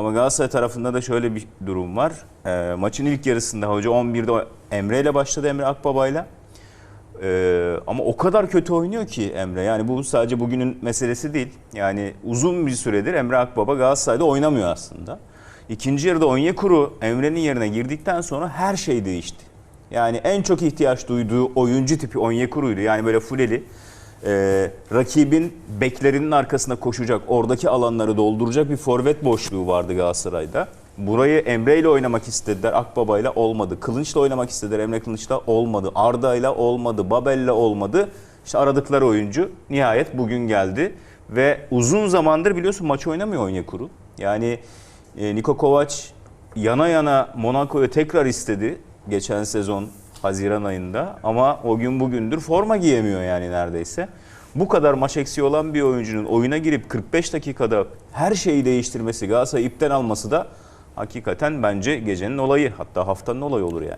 Ama Galatasaray tarafında da şöyle bir durum var. Ee, maçın ilk yarısında hoca 11'de Emre ile başladı Emre Akbaba'yla. Ee, ama o kadar kötü oynuyor ki Emre. Yani bu sadece bugünün meselesi değil. Yani uzun bir süredir Emre Akbaba Galatasaray'da oynamıyor aslında. İkinci yarıda Onyekuru Emre'nin yerine girdikten sonra her şey değişti. Yani en çok ihtiyaç duyduğu oyuncu tipi Onyekuru'ydu. Yani böyle fuleli. Ee, rakibin beklerinin arkasına koşacak, oradaki alanları dolduracak bir forvet boşluğu vardı Galatasaray'da. Burayı Emre ile oynamak istediler, Akbaba ile olmadı. Kılınç'la oynamak istediler, Emre Kılınç'la olmadı. Arda ile olmadı, Babel ile olmadı. İşte aradıkları oyuncu nihayet bugün geldi. Ve uzun zamandır biliyorsun maç oynamıyor Onyekuru. Yani e, Niko Kovac yana yana Monaco'yu tekrar istedi geçen sezon Haziran ayında ama o gün bugündür forma giyemiyor yani neredeyse. Bu kadar maç eksiği olan bir oyuncunun oyuna girip 45 dakikada her şeyi değiştirmesi, Galatasaray'ı ipten alması da hakikaten bence gecenin olayı hatta haftanın olayı olur yani.